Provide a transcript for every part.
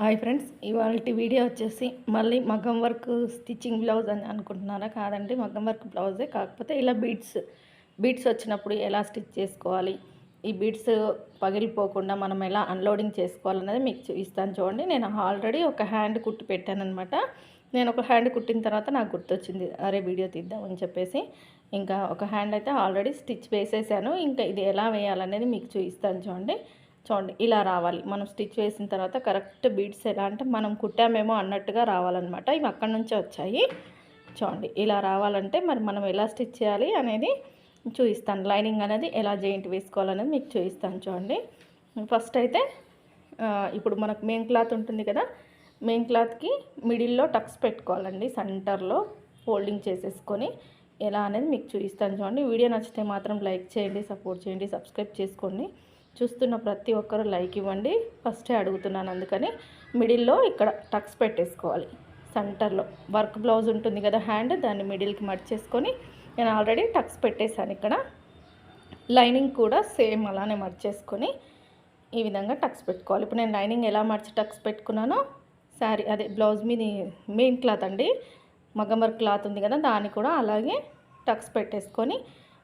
Hi friends ఇవాళ video వచ్చేసి మళ్ళీ మగ్గం వర్క్ స్టిచ్చింగ్ బ్లౌజ్ అని అనుకుంటున్నారా? కాదండి మగ్గం వర్క్ బ్లౌజే. కాకపోతే ఇలా బీడ్స్ బీడ్స్ వచ్చినప్పుడు ఎలా స్టిచ్ చేసుకోవాలి? ఈ బీడ్స్ పగిలిపోకుండా మనం ఎలా అన్లోడింగ్ చేసుకోవాలనేది మీకు చూపిస్తాను చూడండి. నేను ఆల్రెడీ ఒక హ్యాండ్ కుట్టి పెట్టానమాట నేను ఒక హ్యాండ్ కుట్టిన తర్వాత నాకు గుర్తొచ్చింది అరే వీడియో తీద్దామని చెప్పేసి. ఇంకా ఒక హ్యాండ్ అయితే ఆల్రెడీ స్టిచ్ వేసేసాను. ఇంకా ఇది ఎలా వేయాలనేది మీకు చూపిస్తాను చూడండి. చూడండి ఇలా రావాలి. మనం స్టిచ్ వేసిన తర్వాత కరెక్ట్ బీడ్స్ ఎలా అంటే మనం కుట్టామేమో అన్నట్టుగా రావాలన్నమాట. ఇవి అక్కడి నుంచే వచ్చాయి. చూడండి ఇలా రావాలంటే మరి మనం ఎలా స్టిచ్ చేయాలి అనేది చూపిస్తాను. లైనింగ్ అనేది ఎలా జాయింట్ వేసుకోవాలనేది మీకు చూపిస్తాను చూడండి. ఫస్ట్ అయితే ఇప్పుడు మనకు మెయిన్ క్లాత్ ఉంటుంది కదా మెయిన్ క్లాత్కి మిడిల్లో టక్స్ పెట్టుకోవాలండి సెంటర్లో ఫోల్డింగ్ చేసేసుకొని. ఎలా అనేది మీకు చూపిస్తాను చూడండి. వీడియో నచ్చితే మాత్రం లైక్ చేయండి సపోర్ట్ చేయండి సబ్స్క్రైబ్ చేసుకోండి. చూస్తున్న ప్రతి ఒక్కరు లైక్ ఇవ్వండి. ఫస్టే అడుగుతున్నాను అందుకని మిడిల్లో ఇక్కడ టక్స్ పెట్టేసుకోవాలి. సెంటర్లో వర్క్ బ్లౌజ్ ఉంటుంది కదా హ్యాండ్ దాన్ని మిడిల్కి మర్చేసుకొని నేను ఆల్రెడీ టక్స్ పెట్టేశాను ఇక్కడ. లైనింగ్ కూడా సేమ్ అలానే మర్చేసుకొని ఈ విధంగా టక్స్ పెట్టుకోవాలి. ఇప్పుడు నేను లైనింగ్ ఎలా మర్చి టక్స్ పెట్టుకున్నానో శారీ అదే బ్లౌజ్ మీద మెయిన్ క్లాత్ అండి. మగం వర్క్ క్లాత్ ఉంది కదా దాన్ని కూడా అలాగే టక్స్ పెట్టేసుకొని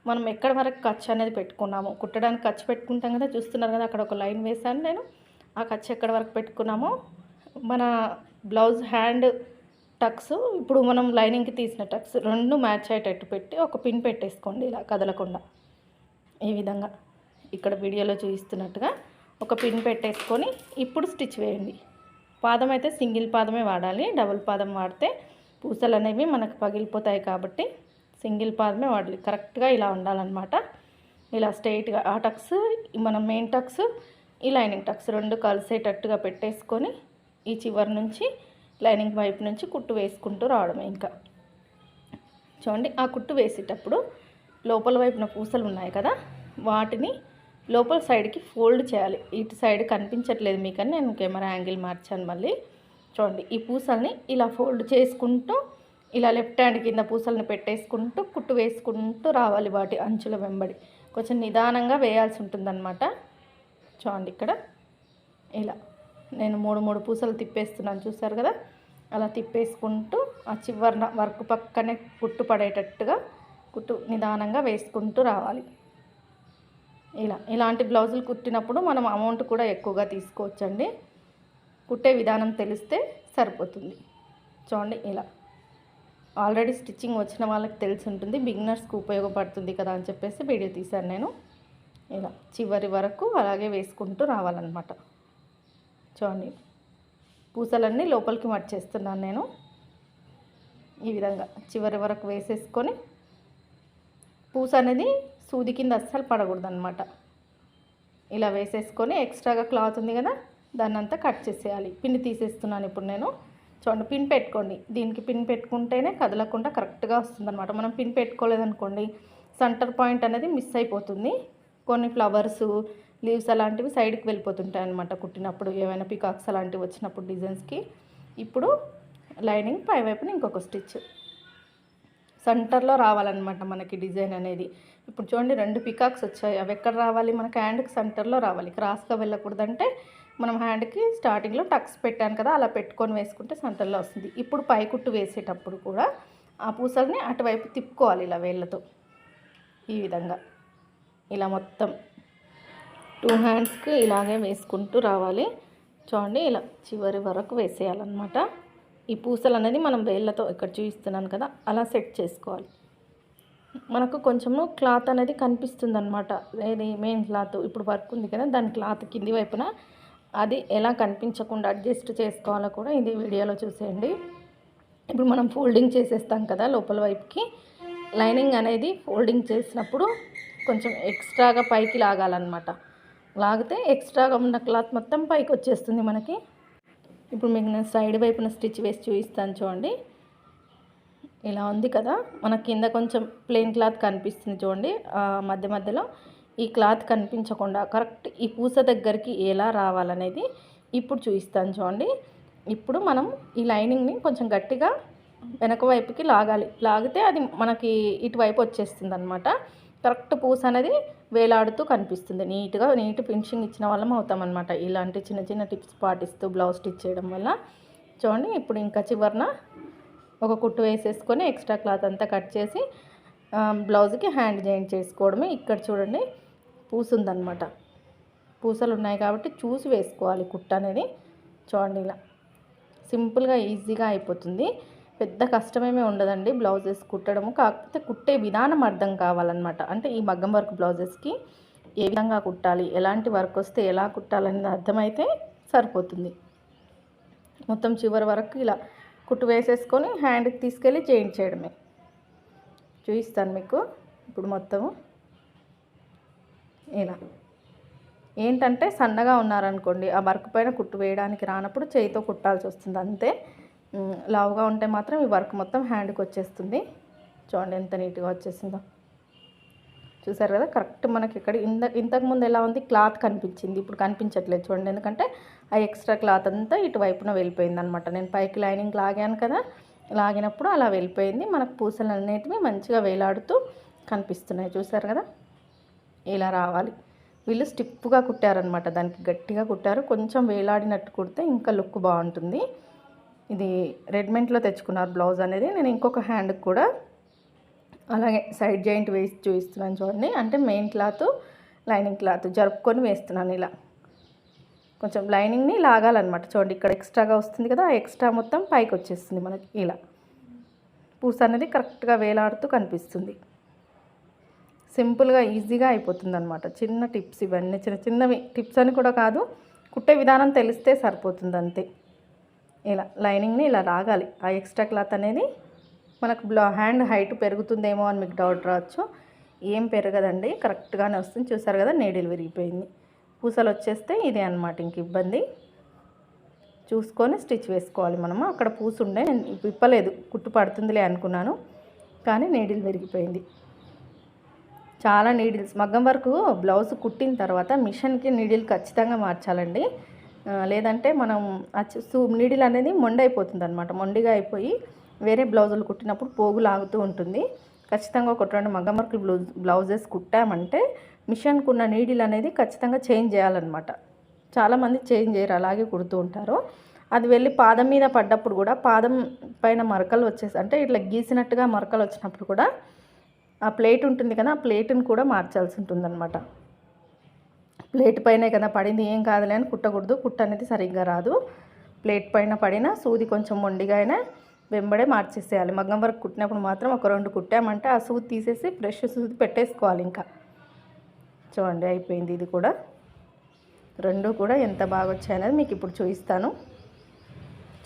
మనం ఎక్కడ వరకు ఖర్చు అనేది పెట్టుకున్నాము కుట్టడానికి ఖర్చు పెట్టుకుంటాం కదా చూస్తున్నారు కదా అక్కడ ఒక లైన్ వేసాను నేను. ఆ ఖర్చు ఎక్కడ వరకు పెట్టుకున్నామో మన బ్లౌజ్ హ్యాండ్ టక్స్ ఇప్పుడు మనం లైనింగ్కి తీసిన టక్స్ రెండు మ్యాచ్ అయ్యేటట్టు పెట్టి ఒక పిన్ పెట్టేసుకోండి ఇలా కదలకుండా. ఈ విధంగా ఇక్కడ వీడియోలో చూపిస్తున్నట్టుగా ఒక పిన్ పెట్టేసుకొని ఇప్పుడు స్టిచ్ వేయండి. పాదం అయితే సింగిల్ పాదమే వాడాలి డబుల్ పాదం వాడితే పూసలు అనేవి మనకు పగిలిపోతాయి కాబట్టి సింగిల్ పాదమే వాడాలి. కరెక్ట్గా ఇలా ఉండాలన్నమాట. ఇలా స్ట్రైట్గా ఆ టక్స్ మన మెయిన్ టక్స్ ఈ లైనింగ్ టక్స్ రెండు కలిసేటట్టుగా పెట్టేసుకొని ఈ చివరి నుంచి లైనింగ్ వైపు నుంచి కుట్టు వేసుకుంటూ రావడమే ఇంకా. చూడండి ఆ కుట్టు వేసేటప్పుడు లోపల వైపున పూసలు ఉన్నాయి కదా వాటిని లోపల సైడ్కి ఫోల్డ్ చేయాలి. ఇటు సైడ్ కనిపించట్లేదు మీకని నేను కెమెరా యాంగిల్ మార్చాను మళ్ళీ. చూడండి ఈ పూసల్ని ఇలా ఫోల్డ్ చేసుకుంటూ ఇలా లెఫ్ట్ హ్యాండ్ కింద పూసలను పెట్టేసుకుంటూ కుట్టు వేసుకుంటూ రావాలి వాటి అంచుల వెంబడి. కొంచెం నిదానంగా వేయాల్సి ఉంటుందన్నమాట. చూడండి ఇక్కడ. ఇలా. నేను మూడు మూడు పూసలు తిప్పేస్తున్నాను చూసారు కదా? అలా తిప్పేసుకుంటూ ఆ చివరిన వర్క్ పక్కనే కుట్టు పడేటట్టుగా కుట్టు నిదానంగా వేసుకుంటూ రావాలి. ఇలా. ఇలాంటి బ్లౌజులు కుట్టినప్పుడు మనం అమౌంట్ కూడా ఎక్కువగా తీసుకోవచ్చండి. కుట్టే విధానం తెలిస్తే సరిపోతుంది. చూడండి ఇలా. ఆల్రెడీ స్టిచ్చింగ్ వచ్చిన వాళ్ళకి తెలిసి ఉంటుంది బిగినర్స్కి ఉపయోగపడుతుంది కదా అని చెప్పేసి వీడియో తీశాను నేను. ఇలా చివరి వరకు అలాగే వేసుకుంటూ రావాలన్నమాట. చూడండి పూసలన్నీ లోపలికి మర్చేస్తున్నాను నేను. ఈ విధంగా చివరి వరకు వేసేసుకొని పూస అనేది సూది కింద అస్సలు పడకూడదు అనమాట ఇలా వేసేసుకొని ఎక్స్ట్రాగా క్లాత్ ఉంది కదా దాన్ని అంతా కట్ చేసేయాలి. పిన్ని తీసేస్తున్నాను ఇప్పుడు నేను. చూడండి పిన్ పెట్టుకోండి. దీనికి పిన్ పెట్టుకుంటేనే కదలకుండా కరెక్ట్గా వస్తుందన్నమాట. మనం పిన్ పెట్టుకోలేదనుకోండి సెంటర్ పాయింట్ అనేది మిస్ అయిపోతుంది. కొన్ని ఫ్లవర్స్ లీవ్స్ అలాంటివి సైడ్కి వెళ్ళిపోతుంటాయి అనమాట కుట్టినప్పుడు. ఏమైనా పికాక్స్ అలాంటివి వచ్చినప్పుడు డిజైన్స్కి ఇప్పుడు లైనింగ్ పై వైపున ఇంకొక స్టిచ్ సెంటర్లో రావాలన్నమాట మనకి డిజైన్ అనేది. ఇప్పుడు చూడండి రెండు పికాక్స్ వచ్చాయి. అవి ఎక్కడ రావాలి? మనకి హ్యాండ్కి సెంటర్లో రావాలి. క్రాస్గా వెళ్ళకూడదంటే మనం హ్యాండ్కి స్టార్టింగ్లో టక్స్ పెట్టాను కదా అలా పెట్టుకొని వేసుకుంటే సెంటర్లో వస్తుంది. ఇప్పుడు పైకుట్టు వేసేటప్పుడు కూడా ఆ పూసల్ని అటువైపు తిప్పుకోవాలి ఇలా వేళ్ళతో. ఈ విధంగా. ఇలా మొత్తం టూ హ్యాండ్స్కి ఇలాగే వేసుకుంటూ రావాలి. చూడండి ఇలా చివరి వరకు వేసేయాలన్నమాట. ఈ పూసలు అనేది మనం వేళ్ళతో ఇక్కడ చూపిస్తున్నాను కదా అలా సెట్ చేసుకోవాలి. మనకు కొంచెము క్లాత్ అనేది కనిపిస్తుంది అనమాట ఏది మెయిన్ క్లాత్ ఇప్పుడు వర్క్ ఉంది కదా దాని క్లాత్ కింది వైపున అది ఎలా కనిపించకుండా అడ్జస్ట్ చేసుకోవాలో కూడా ఇది వీడియోలో చూసేయండి. ఇప్పుడు మనం ఫోల్డింగ్ చేసేస్తాం కదా లోపల వైపుకి. లైనింగ్ అనేది ఫోల్డింగ్ చేసినప్పుడు కొంచెం ఎక్స్ట్రాగా పైకి లాగాలన్నమాట. లాగితే ఎక్స్ట్రాగా ఉన్న క్లాత్ మొత్తం పైకి వచ్చేస్తుంది మనకి. ఇప్పుడు మీకు నేను సైడ్ వైపున స్టిచ్ వేసి చూపిస్తాను చూడండి. ఇలా ఉంది కదా. మన కింద కొంచెం ప్లెయిన్ క్లాత్ కనిపిస్తుంది చూడండి. మధ్య మధ్యలో ఈ క్లాత్ కనిపించకుండా కరెక్ట్ ఈ పూస దగ్గరికి ఎలా రావాలనేది ఇప్పుడు చూపిస్తాను చూడండి. ఇప్పుడు మనం ఈ లైనింగ్ని కొంచెం గట్టిగా వెనక వైపుకి లాగాలి. లాగితే అది మనకి ఇటువైపు వచ్చేస్తుంది అనమాట కరెక్ట్ పూస అనేది వేలాడుతూ కనిపిస్తుంది. నీట్గా నీట్ ఫినిషింగ్ ఇచ్చిన వాళ్ళం అవుతామన్నమాట. ఇలాంటి చిన్న చిన్న టిప్స్ పాటిస్తూ బ్లౌజ్ స్టిచ్ చేయడం వల్ల చూడండి ఇప్పుడు ఇంకా చివరన ఒక కుట్టు వేసేసుకొని ఎక్స్ట్రా క్లాత్ అంతా కట్ చేసి బ్లౌజ్కి హ్యాండ్ జాయింట్ చేసుకోవడమే. ఇక్కడ చూడండి పూసుందనమాట పూసలు ఉన్నాయి కాబట్టి చూసి వేసుకోవాలి కుట్ట అనేది. చూడండి ఇలా సింపుల్గా ఈజీగా అయిపోతుంది. పెద్ద కష్టమేమీ ఉండదండి బ్లౌజెస్ కుట్టడము. కాకపోతే కుట్టే విధానం అర్థం కావాలన్నమాట. అంటే ఈ మగ్గం వర్క్ బ్లౌజెస్కి ఏ విధంగా కుట్టాలి ఎలాంటి వర్క్ వస్తే ఎలా కుట్టాలనేది అర్థమైతే సరిపోతుంది. మొత్తం చివరి వరకు ఇలా కుట్టు వేసేసుకొని హ్యాండ్కి తీసుకెళ్ళి చేయించేయడమే చూపిస్తాను మీకు ఇప్పుడు మొత్తము. ఇలా. ఏంటంటే సన్నగా ఉన్నారనుకోండి ఆ వర్క్ పైన కుట్టు వేయడానికి రానప్పుడు చేయితో కుట్టాల్సి వస్తుంది అంతే. లావుగా ఉంటే మాత్రం ఈ వర్క్ మొత్తం హ్యాండ్కి వచ్చేస్తుంది. చూడండి ఎంత నీట్గా వచ్చేసిందో. చూసారు కదా కరెక్ట్ మనకి ఇక్కడ ఇంత ఇంతకుముందు ఎలా ఉంది? క్లాత్ కనిపించింది. ఇప్పుడు కనిపించట్లేదు చూడండి. ఎందుకంటే ఆ ఎక్స్ట్రా క్లాత్ అంతా ఇటువైపున వెళ్ళిపోయింది అనమాట నేను పైకి లైనింగ్ లాగాను కదా లాగినప్పుడు అలా వెళ్ళిపోయింది. మనకు పూసలు అనేటివి మంచిగా వేలాడుతూ కనిపిస్తున్నాయి. చూసారు కదా ఇలా రావాలి. వీళ్ళు స్టిప్గా కుట్టారనమాట దానికి గట్టిగా కుట్టారు. కొంచెం వేలాడినట్టు కుడితే ఇంకా లుక్ బాగుంటుంది. ఇది రెడ్మెంట్లో తెచ్చుకున్నారు బ్లౌజ్ అనేది. నేను ఇంకొక హ్యాండ్కి కూడా అలాగే సైడ్ జాయింట్ వేసి చూపిస్తున్నాను చూడండి. అంటే మెయిన్ క్లాత్ లైనింగ్ క్లాత్ జరుపుకొని వేస్తున్నాను ఇలా. కొంచెం లైనింగ్ని లాగాలన్నమాట. చూడండి ఇక్కడ ఎక్స్ట్రాగా వస్తుంది కదా ఆ ఎక్స్ట్రా మొత్తం పైకి వచ్చేస్తుంది మనకి ఇలా. పూస అనేది కరెక్ట్గా వేలాడుతూ కనిపిస్తుంది. సింపుల్గా ఈజీగా అయిపోతుంది అనమాట చిన్న టిప్స్ ఇవన్నీ చిన్న చిన్నవి. టిప్స్ అని కూడా కాదు కుట్టే విధానం తెలిస్తే సరిపోతుంది అంతే ఇలా లైనింగ్ని ఇలా రాగాలి. ఆ ఎక్స్ట్రా క్లాత్ అనేది మనకు బ్లా హ్యాండ్ హైట్ పెరుగుతుందేమో అని మీకు డౌట్ రావచ్చు. ఏం పెరగదండి. కరెక్ట్గానే వస్తుంది. చూసారు కదా నీడిల్ విరిగిపోయింది. పూసలు వచ్చేస్తే ఇదే అనమాట ఇంక ఇబ్బంది. చూసుకొని స్టిచ్ వేసుకోవాలి మనము. అక్కడ పూసు ఉండే విప్పలేదు. కుట్టు పడుతుందిలే అనుకున్నాను. కానీ నీడిల్ విరిగిపోయింది. చాలా నీడిల్స్. మగ్గం వరకు బ్లౌజ్ కుట్టిన తర్వాత మిషన్కి నీడిల్ ఖచ్చితంగా మార్చాలండి. లేదంటే మనం సూ నీడిల్ అనేది మొండైపోతుంది అనమాట మొండిగా అయిపోయి వేరే బ్లౌజులు కుట్టినప్పుడు పోగు లాగుతూ ఉంటుంది. ఖచ్చితంగా ఒక రెండు మగ్గమర్కులు బ్లౌజ్ బ్లౌజెస్ కుట్టామంటే మిషన్కు ఉన్న నీడిల్ అనేది ఖచ్చితంగా చేంజ్ చేయాలన్నమాట. చాలామంది చేంజ్ చేయరు అలాగే కుడుతూ ఉంటారు. అది వెళ్ళి పాదం మీద పడ్డప్పుడు కూడా పాదం పైన మరకలు వచ్చేసి అంటే ఇట్లా గీసినట్టుగా మరకలు వచ్చినప్పుడు కూడా ఆ ప్లేట్ ఉంటుంది కదా ఆ ప్లేట్ని కూడా మార్చాల్సి ఉంటుందన్నమాట. ప్లేట్ పైనే కదా పడింది ఏం కాదులే అని కుట్టకూడదు. కుట్ట అనేది సరిగ్గా రాదు. ప్లేట్ పైన పడిన సూది కొంచెం మొండిగా అయినా వెంబడే మార్చేసేయాలి. మగ్గం వరకు కుట్టినప్పుడు మాత్రం ఒక రెండు కుట్టామంటే ఆ సూది తీసేసి ఫ్రెష్ సూది పెట్టేసుకోవాలి ఇంకా. చూడండి అయిపోయింది ఇది కూడా. రెండు కూడా ఎంత బాగా వచ్చాయనేది మీకు ఇప్పుడు చూపిస్తాను.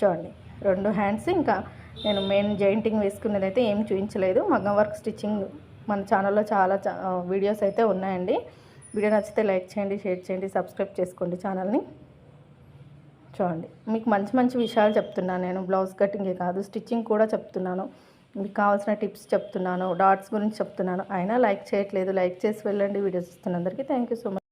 చూడండి రెండు హ్యాండ్స్ ఇంకా నేను మెయిన్ జాయింటింగ్ వేసుకున్నది అయితే ఏం చూపించలేదు. మగ్గం వర్క్ స్టిచ్చింగ్ మన ఛానల్లో చాలా చా- వీడియోస్ అయితే ఉన్నాయండి. వీడియో నచ్చితే లైక్ చేయండి షేర్ చేయండి సబ్స్క్రైబ్ చేసుకోండి ఛానల్ని. చూడండి మీకు మంచి మంచి విషయాలు చెప్తున్నాను నేను. బ్లౌజ్ కటింగే కాదు స్టిచ్చింగ్ కూడా చెప్తున్నాను. మీకు కావాల్సిన టిప్స్ చెప్తున్నాను డాట్స్ గురించి చెప్తున్నాను. అయినా లైక్ చేయట్లేదు లైక్ చేసి వెళ్ళండి. వీడియోస్ ఇస్తున్నందరికీ థ్యాంక్ యూ సో మచ్.